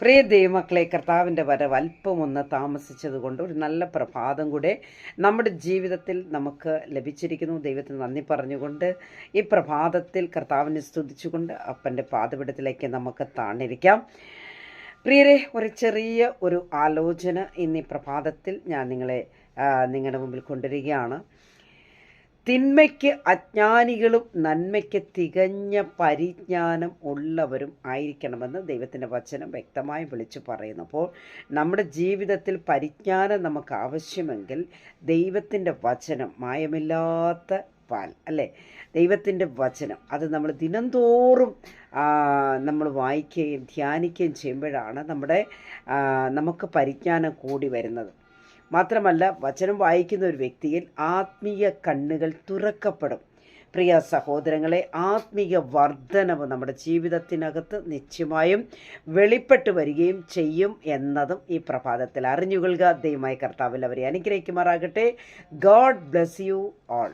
പ്രിയ ദൈവമക്കളെ കർത്താവിന്റെ വരവ് അല്പമൊന്ന് താമസിച്ചതുകൊണ്ട് ഒരു നല്ല പ്രഭാതം കൂടെ നമ്മുടെ ജീവിതത്തിൽ നമുക്ക് ലഭിച്ചിരിക്കുന്നു. ദൈവത്തിന് നന്ദി പറഞ്ഞുകൊണ്ട് ഈ പ്രഭാതത്തിൽ കർത്താവിനെ സ്തുതിച്ചുകൊണ്ട് അപ്പന്റെ പാതപിടത്തിലേക്ക് നമുക്ക് താണിരിക്കാം. പ്രിയരെ ഒരു ചെറിയ ഒരു ആലോചന ഇന്ന് പ്രഭാതത്തിൽ ഞാൻ നിങ്ങളെ നിങ്ങളുടെ മുമ്പിൽ കൊണ്ടുവരികയാണ്. തിന്മയ്ക്ക് അജ്ഞാനികളും നന്മയ്ക്ക് തികഞ്ഞ പരിജ്ഞാനം ഉള്ളവരും ആയിരിക്കണമെന്ന് ദൈവത്തിന്റെ വചനം വ്യക്തമായി വിളിച്ചു പറയുന്നു. അപ്പോൾ നമ്മുടെ ജീവിതത്തിൽ പരിജ്ഞാനം നമുക്ക് ആവശ്യമെങ്കിൽ ദൈവത്തിന്റെ വചനം മായമില്ലാത്ത പാൽ അല്ലേ? ദൈവത്തിന്റെ വചനം അത് നമ്മൾ ദിനംതോറും നമ്മൾ വായിക്കുകയും ധ്യാനിക്കുകയും ചെയ്യുമ്പോഴാണ് നമ്മുടെ നമുക്ക് പരിജ്ഞാനം കൂടി വരുന്നത്. മാത്രമല്ല വചനം വായിക്കുന്ന ഒരു വ്യക്തിയിൽ ആത്മീയ കണ്ണുകൾ തുറക്കപ്പെടും. പ്രിയ സഹോദരങ്ങളെ ആത്മീയ വർധനവ് നമ്മുടെ ജീവിതത്തിനകത്ത് നിശ്ചയമായും വെളിപ്പെട്ട് വരികയും ചെയ്യും എന്നതും ഈ പ്രഭാതത്തിൽ അറിഞ്ഞുകൊള്ളുക. ദൈവമായ കർത്താവിൽ അവരെ അനുഗ്രഹിക്കുമാറാകട്ടെ. God bless you all.